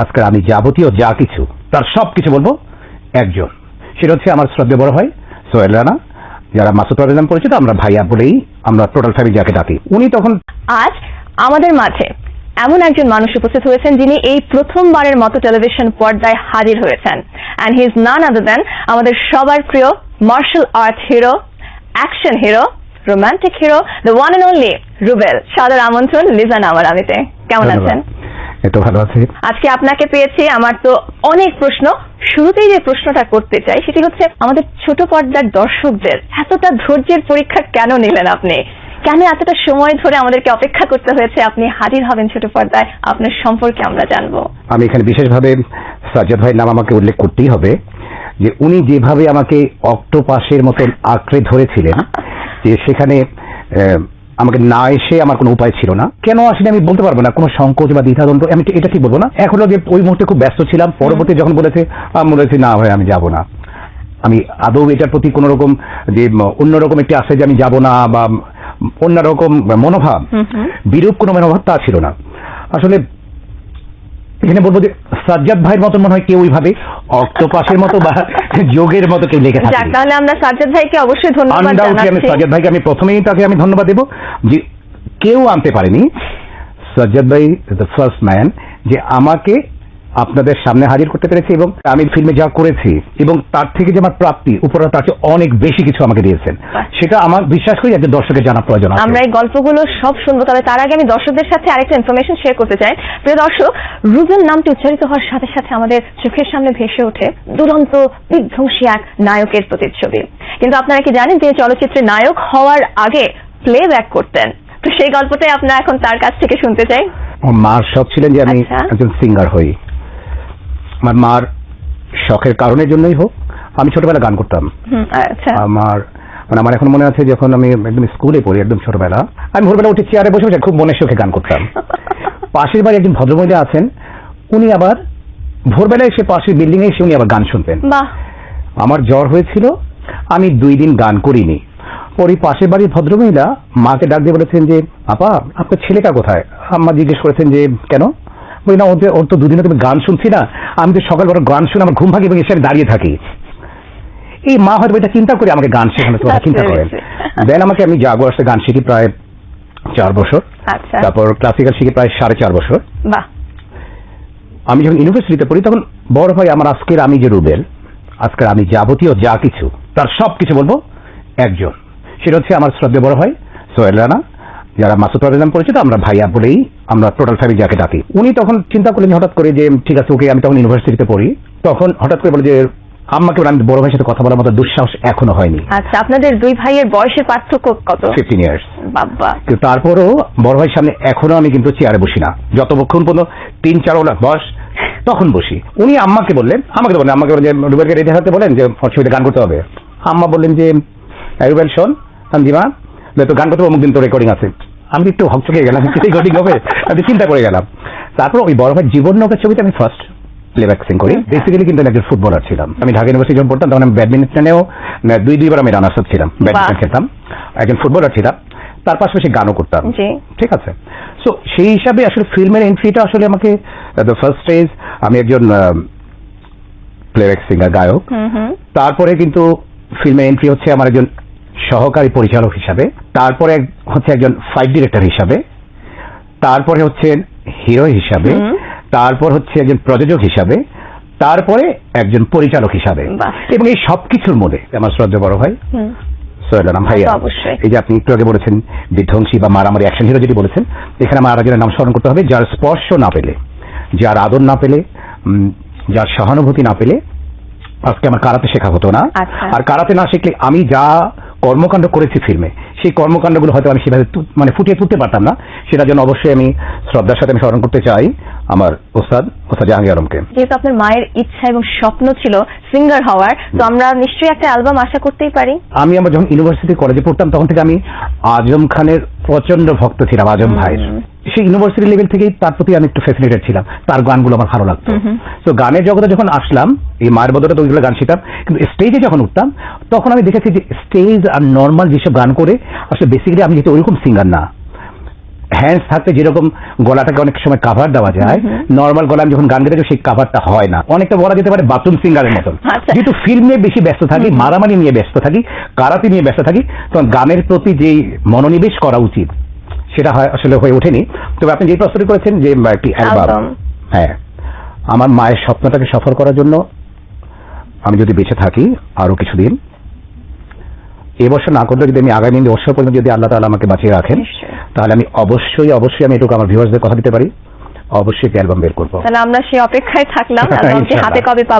আজকের আমি যাবতীয় যা কিছু তার সব কিছু বলব একজন। সেটা হচ্ছে আমার শ্রদ্ধে বড় ভাই সোহেল রানা যারা মাসুদ নামে পরিচিত আমরা ভাইয়া বলেই আমরা টোটাল ফ্যামিলি যাকে ডাকি। উনি তখন আজ আমাদের মাঝে এমন একজন মানুষ উপস্থিত হয়েছেন যিনি এই প্রথমবারের মতো টেলিভিশন পর্দায় হাজির হয়েছেন। অ্যান্ড হি ইজ নান আদার দেন আমাদের সবার প্রিয় martial art hero action hero romantic hero the one and only Rubel সাদর আমন্ত্রণ লিজা নামার আমিতে। কেমন আছেন? এত ভালো আছে। আজকে আপনাকে পেয়েছি আমার তো অনেক প্রশ্ন। শুরুতেই যে প্রশ্নটা করতে চাই সেটি হচ্ছে আমাদের ছোট পর্দার দর্শকদের এতটা ধৈর্যের পরীক্ষা কেন নিলেন আপনি? কেন এতটা সময় ধরে আমাদেরকে অপেক্ষা করতে হয়েছে? আপনি হাজির হবেন ছোট পর্দায়। আপনার সম্পর্কে আমরা জানব। আমি এখানে বিশেষভাবে সাজ্জাদ ভাইয়ের নাম আমাকে উল্লেখ করতেই হবে যে উনি যেভাবে আমাকে অক্টোপাসের মতন আঁকড়ে ধরেছিলেন যে সেখানে আমাকে না এসে আমার কোনো উপায় ছিল না। কেন আসলে আমি বলতে পারব না কোনো সংকোচ বা দ্বিধাদ্বন্দ্ব আমি এটা ঠিক বলব না? এখন যে ওই মুহূর্তে খুব ব্যস্ত ছিলাম পরবর্তী যখন বলেছে আমি বলেছি না ভাই আমি যাব না। আমি আদৌ এটার প্রতি কোন রকম যে অন্যরকম একটি আছে যে আমি যাব না বা অন্যরকম মনোভাব বিরূপ কোনো মনোভাব তা ছিল না। আসলে এখানে বলব যে সাজ্জাদ ভাইয়ের মতন মনে হয় কেউ ওইভাবে অক্টোপাসের মতো বা যোগের মতো কেউ যাক থাকে। তাহলে আমরা সাজ্জাদ ভাইকে অবশ্যই ধন্যবাদ জানাচ্ছি। আমি সাজ্জাদ ভাইকে আমি প্রথমেই তাকে আমি ধন্যবাদ দেবো যে কেউ আনতে পারেনি। সাজ্জাদ ভাই দ্য ফার্স্ট ম্যান যে আমাকে আপনাদের সামনে হাজির করতে পেরেছি এবং আমি ফিল্মে যা করেছি এবং তার থেকে যে আমার প্রাপ্তি উপরে তার চেয়ে অনেক বেশি কিছু আমাকে দিয়েছেন। সেটা আমার বিশ্বাস করি একজন দর্শকের জানা প্রয়োজন আমরা এই গল্পগুলো সব শুনব তবে তার আগে আমি দর্শকদের সাথে আরেকটা ইনফরমেশন শেয়ার করতে চাই। প্রিয় দর্শক রুবেল নামটি উচ্চারিত হওয়ার সাথে সাথে আমাদের চোখের সামনে ভেসে ওঠে দুরন্ত বিধ্বংসী এক নায়কের প্রতিচ্ছবি। কিন্তু আপনারা কি জানেন যে চলচ্চিত্রে নায়ক হওয়ার আগে প্লে ব্যাক করতেন? তো সেই গল্পটাই আপনারা এখন তার কাছ থেকে শুনতে চাই। মার শখ ছিলেন যে আমি আচ্ছা। একজন সিঙ্গার হই। আমার মার শখের কারণের জন্যই হোক আমি ছোটবেলা গান করতাম। আচ্ছা। আমার মানে আমার এখন মনে আছে যখন আমি একদম স্কুলে পড়ি একদম ছোটবেলা আমি ভোরবেলা উঠে চেয়ারে বসে বসে খুব মনের সুখে গান করতাম। পাশের বাড়ি একজন ভদ্রমহিলা আছেন উনি আবার ভোরবেলায় এসে পাশের বিল্ডিং এ এসে উনি আবার গান শুনতেন। আমার জ্বর হয়েছিল আমি দুই দিন গান করিনি। পরে পাশের বাড়ির ভদ্রমহিলা মাকে ডাক দিয়ে বলেছেন যে আপা আপনার ছেলেটা কোথায়? আম্মা জিজ্ঞেস করেছেন যে কেন? বলি না যে- ওর তো দুদিনে তুমি গান শুনছি না। আমি তো সকালবেলা গান শুনে আমার ঘুম ভাগে এবং এসে আমি দাঁড়িয়ে থাকি। এই মা হয়তো এটা চিন্তা করে আমাকে গান শেখানোর কথা চিন্তা করেন। দেন আমাকে আমি জাগো আসতে গান শিখি প্রায় চার বছর। আচ্ছা। তারপর ক্লাসিক্যাল শিখি প্রায় সাড়ে চার বছর। আমি যখন ইউনিভার্সিটিতে পড়ি তখন বড় ভাই আমার আজকের আমি যে রুবেল আজকের আমি যাবতীয় যা কিছু তার সব কিছু বলব একজন। সেটা হচ্ছে আমার শ্রদ্ধে বড় ভাই সোহেল রানা। যারা মাসুদ নামে পরিচিত আমরা ভাইয়া বলেই আমরা টোটাল ফ্যামিলি যাকে ডাকি। উনি তখন চিন্তা করলেন হঠাৎ করে যে ঠিক আছে ওকে আমি তখন ইউনিভার্সিটিতে পড়ি। তখন হঠাৎ করে বলে যে আম্মাকে আমি বড় ভাইয়ের সাথে কথা বলার মতো দুঃসাহস এখনও হয়নি। আচ্ছা আপনাদের দুই ভাইয়ের বয়সের পার্থক্য কত? ফিফটিন ইয়ার্স বাবা। কিন্তু তারপরও বড় ভাইয়ের সামনে এখনও আমি কিন্তু চেয়ারে বসি না। যতক্ষণ পর্যন্ত তিন চার ওলা বস তখন বসি। উনি আম্মাকে বললেন আমাকে বললেন আমাকে বললেন যে রুবেলকে রেডি থাকতে বলেন যে ছবিতে গান করতে হবে। আম্মা বললেন যে রুবেল শোন হামজিমা তো গান করতে অমুক দিন তো রেকর্ডিং আছে। আমি একটু হকচকে গেলাম রেকর্ডিং হবে আমি চিন্তা করে গেলাম। তারপর ওই বড় ভাই জীবন নৌকার ছবিতে আমি ফার্স্ট প্লেব্যাক সিং করি। বেসিক্যালি কিন্তু একজন ফুটবলার ছিলাম। আমি ঢাকা ইউনিভার্সিটি যখন পড়তাম তখন আমি ব্যাডমিন্টনেও দুই দুইবার আমি রানার্স আপ ছিলাম ব্যাডমিন্টন খেলতাম। একজন ফুটবলার ছিলাম। তার পাশাপাশি গানও করতাম। ঠিক আছে? সো সেই হিসাবে আসলে ফিল্মের এন্ট্রিটা আসলে আমাকে দ্য ফার্স্ট স্টেজ আমি একজন প্লেব্যাক সিঙ্গার গায়ক। তারপরে কিন্তু ফিল্মের এন্ট্রি হচ্ছে আমার একজন সহকারী পরিচালক হিসাবে তারপরে হচ্ছে একজন ফাইট ডিরেক্টর হিসাবে তারপরে হচ্ছে হিরো হিসাবে তারপর হচ্ছে একজন প্রযোজক হিসাবে তারপরে একজন পরিচালক হিসাবে। এবং এই সবকিছুর মধ্যে আমার শ্রদ্ধা বড় ভাই হুম। সোহেলাম ভাইয়া। এই যে আপনি একটু আগে বলেছেন বিধ্বংসী বা মারামারি অ্যাকশন হিরো যেটি বলেছেন এখানে আমার আরেকজনের নাম স্মরণ করতে হবে যার স্পর্শ না পেলে যার আদর না পেলে যার সহানুভূতি না পেলে আজকে আমার কারাতে শেখা হতো না। আচ্ছা। আর কারাতে না শিখলে আমি যা কর্মকাণ্ড করেছি ফিল্মে সেই কর্মকাণ্ডগুলো হয়তো আমি সেভাবে মানে ফুটিয়ে তুলতে পারতাম না। সেটার জন্য অবশ্যই আমি শ্রদ্ধার সাথে আমি স্মরণ করতে চাই আমার ওস্তাদ ওস্তাদ জাহাঙ্গীর আলমকে। যেহেতু আপনার মায়ের ইচ্ছা এবং স্বপ্ন ছিল সিঙ্গার হওয়ার তো আমরা নিশ্চয়ই একটা অ্যালবাম আশা করতেই পারি। আমি আমার যখন ইউনিভার্সিটি কলেজে পড়তাম তখন থেকে আমি আজম খানের প্রচণ্ড ভক্ত ছিলাম আজম ভাইয়ের। সেই ইউনিভার্সিটি লেভেল থেকেই তার প্রতি আমি একটু ফ্যাসিনেটেড ছিলাম। তার গানগুলো আমার ভালো লাগতো। তো গানের জগতে যখন আসলাম এই মায়ের বদলে তো ওইগুলো গান শিখতাম কিন্তু স্টেজে যখন উঠতাম তখন আমি দেখেছি যে স্টেজ আর নর্মাল যেসব গান করে আসলে বেসিক্যালি আমি যেহেতু ওইরকম সিঙ্গার না। হ্যান্ডস থাকতে যেরকম গলাটাকে অনেক সময় কাভার দেওয়া যায় নর্মাল গলা আমি যখন গান গেতে সেই কাভারটা হয় না। অনেকটা বলা যেতে পারে বাথরুম সিঙ্গারের মতন। আচ্ছা। যেহেতু ফিল্ম নিয়ে বেশি ব্যস্ত থাকি মারামারি নিয়ে ব্যস্ত থাকি কারাতি নিয়ে ব্যস্ত থাকি তখন গানের প্রতি যেই মনোনিবেশ করা উচিত সেটা হয় আসলে হয়ে ওঠেনি। তবে আপনি যে প্রশ্নটি করেছেন যে একটি অ্যালবাম হ্যাঁ আমার মায়ের স্বপ্নটাকে সফল করার জন্য আমি যদি বেঁচে থাকি আরও কিছুদিন এবছর না করলে যদি আমি আগামী বছর পর্যন্ত যদি আল্লাহ তাআলা আমাকে বাঁচিয়ে রাখেন তাহলে আমি অবশ্যই অবশ্যই আমি এটুকু আমার ভিউয়ার্সদের কথা দিতে পারি। অবশ্যই অ্যালবাম বের করব। তাহলে আমরা সেই অপেক্ষায় থাকলাম। হাতে কবে পাবো?